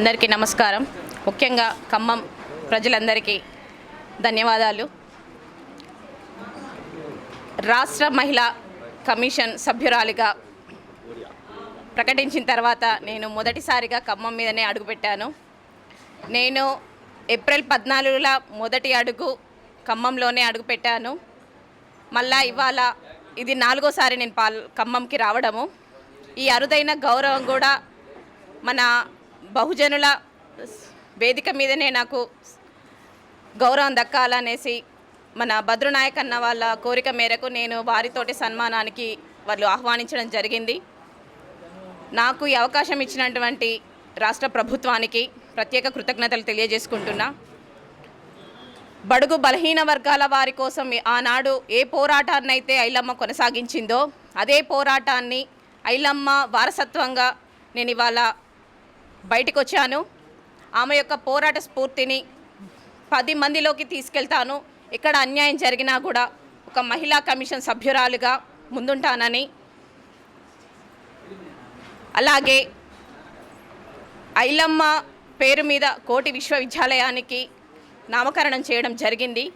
అందరికీ నమస్కారం. ముఖ్యంగా ఖమ్మం ప్రజలందరికీ ధన్యవాదాలు. రాష్ట్ర మహిళా కమిషన్ సభ్యురాలిగా ప్రకటించిన తర్వాత నేను మొదటిసారిగా ఖమ్మం మీదనే అడుగుపెట్టాను నేను ఏప్రిల్ పద్నాలుగుల మొదటి అడుగు ఖమ్మంలోనే అడుగుపెట్టాను మళ్ళా ఇవాళ ఇది నాలుగోసారి నేను పాల్ ఖమ్మంకి రావడము. ఈ అరుదైన గౌరవం కూడా మన బహుజనుల వేదిక మీదనే నాకు గౌరవం దక్కాలనేసి మన భద్రునాయక్ అన్న వాళ్ళ కోరిక మేరకు నేను వారితోటి సన్మానానికి వాళ్ళు ఆహ్వానించడం జరిగింది. నాకు ఈ అవకాశం ఇచ్చినటువంటి రాష్ట్ర ప్రభుత్వానికి ప్రత్యేక కృతజ్ఞతలు తెలియజేసుకుంటున్నా. బడుగు బలహీన వర్గాల వారి కోసం ఆనాడు ఏ పోరాటాన్ని అయితే ఐలమ్మ కొనసాగించిందో అదే పోరాటాన్ని ఐలమ్మ వారసత్వంగా నేను ఇవాళ బయటకు వచ్చాను ఆమె యొక్క పోరాట స్ఫూర్తిని పది మందిలోకి తీసుకెళ్తాను. ఎక్కడ అన్యాయం జరిగినా కూడా ఒక మహిళా కమిషన్ సభ్యురాలుగా ముందుంటానని. అలాగే ఐలమ్మ పేరు మీద కోటి విశ్వవిద్యాలయానికి నామకరణం చేయడం జరిగింది.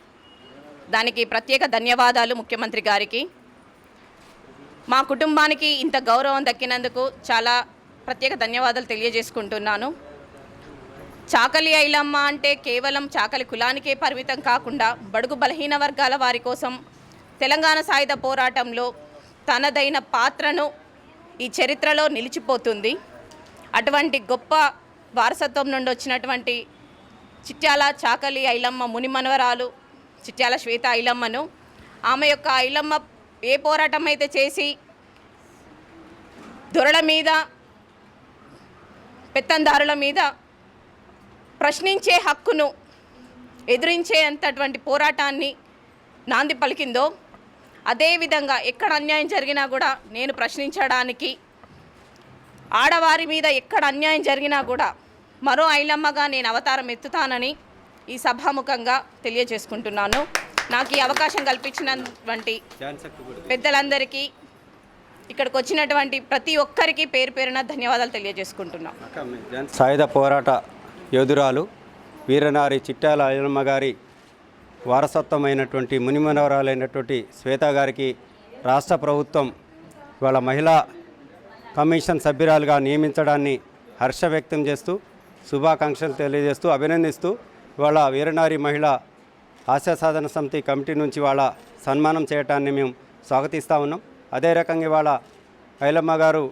దానికి ప్రత్యేక ధన్యవాదాలు ముఖ్యమంత్రి గారికి. మా కుటుంబానికి ఇంత గౌరవం దక్కినందుకు చాలా ప్రత్యేక ధన్యవాదాలు తెలియజేసుకుంటున్నాను. చాకలి ఐలమ్మ అంటే కేవలం చాకలి కులానికే పరిమితం కాకుండా బడుగు బలహీన వర్గాల వారి కోసం తెలంగాణ సాయుధ పోరాటంలో తనదైన పాత్రను ఈ చరిత్రలో నిలిచిపోతుంది. అటువంటి గొప్ప వారసత్వం నుండి వచ్చినటువంటి చిట్యాల చాకలి ఐలమ్మ మునిమనవరాలు చిట్యాల శ్వేత ఐలమ్మను ఆమె యొక్క ఐలమ్మ ఏ పోరాటం అయితే చేసి దొరల మీద పెత్తందారుల మీద ప్రశ్నించే హక్కును ఎదిరించే అంతటువంటి పోరాటాన్ని నాంది పలికిందో అదేవిధంగా ఎక్కడ అన్యాయం జరిగినా కూడా నేను ప్రశ్నించడానికి ఆడవారి మీద ఎక్కడ అన్యాయం జరిగినా కూడా మరో ఐలమ్మగా నేను అవతారం ఎత్తుతానని ఈ సభాముఖంగా తెలియజేసుకుంటున్నాను. నాకు ఈ అవకాశం కల్పించినటువంటి పెద్దలందరికీ ఇక్కడికి వచ్చినటువంటి ప్రతి ఒక్కరికి పేరు పేరున ధన్యవాదాలు తెలియజేసుకుంటున్నాం. సాయుధ పోరాట యోధురాలు వీరనారి చిట్టాల అయ్యమ్మ గారి వారసత్వమైనటువంటి మునిమనవరాలైనటువంటి శ్వేత గారికి రాష్ట్ర ప్రభుత్వం ఇవాళ మహిళా కమిషన్ సభ్యురాలుగా నియమించడాన్ని హర్ష వ్యక్తం చేస్తూ శుభాకాంక్షలు తెలియజేస్తూ అభినందిస్తూ ఇవాళ వీరనారి మహిళ ఆశా సాధన సమితి కమిటీ నుంచి వాళ్ళ సన్మానం చేయటాన్ని మేము స్వాగతిస్తూ ఉన్నాం. అదే రకంగా ఇవాళ ఐలమ్మ గారు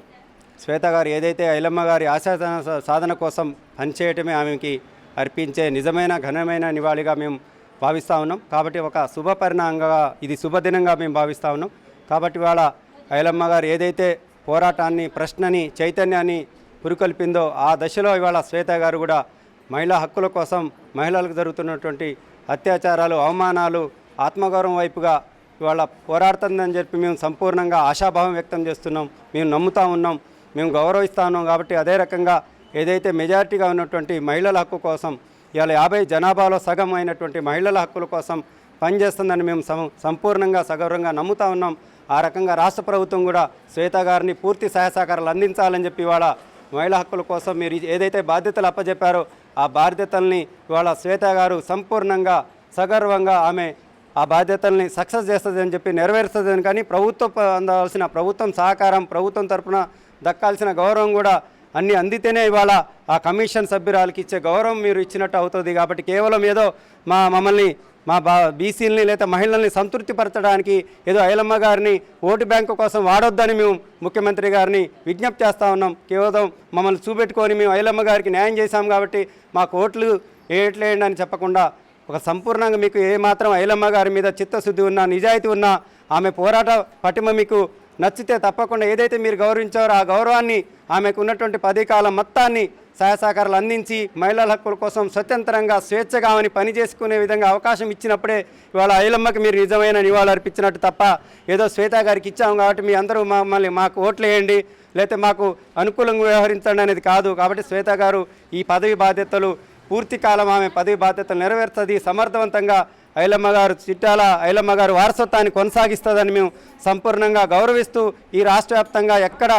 శ్వేత గారు ఏదైతే ఐలమ్మ గారి ఆశాసన సాధన- కోసం పనిచేయటమే ఆమెకి అర్పించే నిజమైన ఘనమైన నివాళిగా మేము భావిస్తూ ఉన్నాం. కాబట్టి ఒక శుభ పరిణామంగా ఇది శుభదినంగా మేము భావిస్తూ ఉన్నాం. కాబట్టి ఇవాళ ఐలమ్మ గారు ఏదైతే పోరాటాన్ని ప్రశ్నని చైతన్యాన్ని పురుకొల్పిందో ఆ దశలో ఇవాళ శ్వేత గారు కూడా మహిళా హక్కుల కోసం మహిళలకు జరుగుతున్నటువంటి అత్యాచారాలు అవమానాలు ఆత్మగౌరవం వైపుగా ఇవాళ పోరాడుతుందని చెప్పి మేము సంపూర్ణంగా ఆశాభావం వ్యక్తం చేస్తున్నాం. మేము నమ్ముతా ఉన్నాం. మేము గౌరవిస్తా ఉన్నాం కాబట్టి అదే రకంగా ఏదైతే మెజారిటీగా ఉన్నటువంటి మహిళల హక్కు కోసం ఇవాళ యాభై జనాభాలో సగం అయినటువంటి మహిళల హక్కుల కోసం పనిచేస్తుందని మేము సం సంపూర్ణంగా సగౌరవంగా నమ్ముతా ఉన్నాం. ఆ రకంగా రాష్ట్ర ప్రభుత్వం కూడా శ్వేత గారిని పూర్తి సహాయ సహకారాలు అందించాలని చెప్పి ఇవాళ మహిళా హక్కుల కోసం మీరు ఏదైతే బాధ్యతలు అప్పజెప్పారో ఆ బాధ్యతల్ని ఇవాళ శ్వేత గారు సంపూర్ణంగా సగర్వంగా ఆమె ఆ బాధ్యతల్ని సక్సెస్ చేస్తుందని చెప్పి నెరవేరుస్తుందని కానీ ప్రభుత్వం అందాల్సిన ప్రభుత్వం సహకారం ప్రభుత్వం తరపున దక్కాల్సిన గౌరవం కూడా అన్ని అందితేనే ఇవాళ ఆ కమిషన్ సభ్యురాలకి ఇచ్చే గౌరవం మీరు ఇచ్చినట్టు అవుతుంది. కాబట్టి కేవలం ఏదో మా మమ్మల్ని మా బా బీసీలని లేదా మహిళల్ని సంతృప్తిపరచడానికి ఏదో ఐలమ్మ గారిని ఓటు బ్యాంకు కోసం వాడొద్దని మేము ముఖ్యమంత్రి గారిని విజ్ఞప్తి చేస్తూ ఉన్నాం. కేవలం మమ్మల్ని చూపెట్టుకొని మేము ఐలమ్మ గారికి న్యాయం చేశాం కాబట్టి మాకు ఓట్లు ఏట్లేయండి అని చెప్పకుండా ఒక సంపూర్ణంగా మీకు ఏ మాత్రం ఐలమ్మ గారి మీద చిత్తశుద్ధి ఉన్నా నిజాయితీ ఉన్నా ఆమె పోరాట పటిమ మీకు నచ్చితే తప్పకుండా ఏదైతే మీరు గౌరవించారో ఆ గౌరవాన్ని ఆమెకు ఉన్నటువంటి పది కాలం మొత్తాన్ని సహాయ సహకారాలు అందించి మహిళల హక్కుల కోసం స్వతంత్రంగా స్వేచ్ఛగా ఆమెని పని చేసుకునే విధంగా అవకాశం ఇచ్చినప్పుడే ఇవాళ ఐలమ్మకి మీరు నిజమైన నివాళులు అర్పించినట్టు తప్ప ఏదో శ్వేత గారికి ఇచ్చాము కాబట్టి మీ అందరూ మమ్మల్ని మాకు ఓట్లు వేయండి లేకపోతే మాకు అనుకూలంగా వ్యవహరించండి అనేది కాదు. కాబట్టి శ్వేత గారు ఈ పదవి బాధ్యతలు పూర్తి కాలం ఆమె పదవి బాధ్యతలు నెరవేరుతుంది. సమర్థవంతంగా ఐలమ్మ గారు చిట్టాల ఐలమ్మ గారు వారసత్వాన్ని కొనసాగిస్తుందని మేము సంపూర్ణంగా గౌరవిస్తూ ఈ రాష్ట్ర వ్యాప్తంగా ఎక్కడ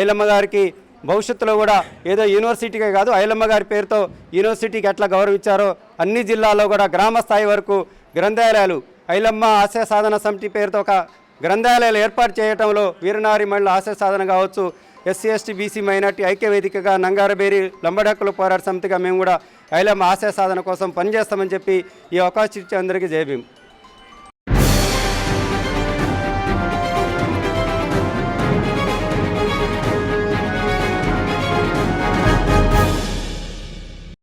ఐలమ్మ గారికి భవిష్యత్తులో కూడా ఏదో యూనివర్సిటీకే కాదు ఐలమ్మ గారి పేరుతో యూనివర్సిటీకి ఎట్లా గౌరవించారో అన్ని జిల్లాల్లో కూడా గ్రామ స్థాయి వరకు గ్రంథాలయాలు ఐలమ్మ ఆశయ సాధన సమితి పేరుతో ఒక గ్రంథాలయాలు ఏర్పాటు చేయడంలో వీరనారి మహిళ ఆశయ సాధన కావచ్చు ఎస్సీ ఎస్టీ బీసీ మైనార్టీ ఐక్య వేదికగా నంగారబేరి లంబడక్కుల పోరాట సమితిగా మేము కూడా ఐలమ్మ ఆశయ సాధన కోసం పనిచేస్తామని చెప్పి ఈ అవకాశం ఇచ్చే అందరికీ జయభీం